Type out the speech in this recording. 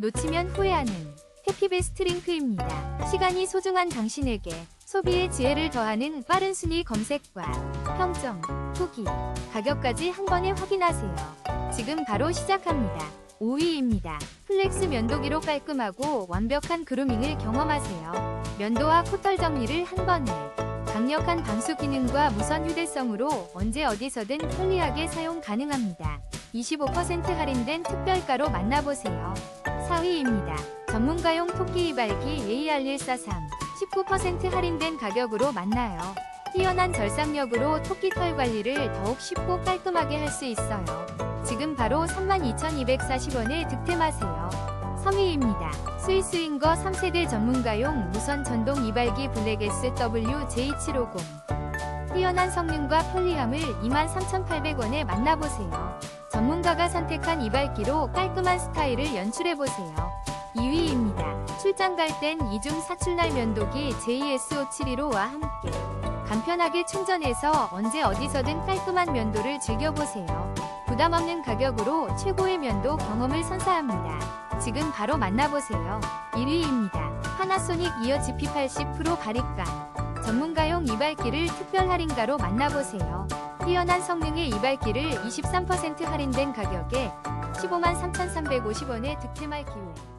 놓치면 후회하는 해피베스트 링크입니다. 시간이 소중한 당신에게 소비의 지혜를 더하는 빠른 순위 검색과 평점, 후기, 가격까지 한 번에 확인하세요. 지금 바로 시작합니다. 5위입니다. 플렉스 면도기로 깔끔하고 완벽한 그루밍을 경험하세요. 면도와 코털 정리를 한 번에 강력한 방수 기능과 무선 휴대성으로 언제 어디서든 편리하게 사용 가능합니다. 25% 할인된 특별가로 만나보세요. 4위입니다. 전문가용 토끼 이발기 AR143 19% 할인된 가격으로 만나요. 뛰어난 절삭력으로 토끼 털 관리를 더욱 쉽고 깔끔하게 할 수 있어요. 지금 바로 32,240원에 득템하세요. 3위입니다. 스위스윙거 3세대 전문가용 무선 전동 이발기 블랙S WJ750 뛰어난 성능과 편리함을 23,800원에 만나보세요. 전문가가 선택한 이발기로 깔끔한 스타일을 연출해보세요. 2위입니다. 출장 갈 땐 이중 사출날 면도기 JS571호와 함께 간편하게 충전해서 언제 어디서든 깔끔한 면도를 즐겨보세요. 부담 없는 가격으로 최고의 면도 경험을 선사합니다. 지금 바로 만나보세요. 1위입니다. 파나소닉 이어 GP80 프로 바리깡 전문가용 이발기를 특별 할인가로 만나보세요. 뛰어난 성능의 이발기를 23% 할인된 가격에 15만 3,350원에 득템할 기회.